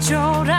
就让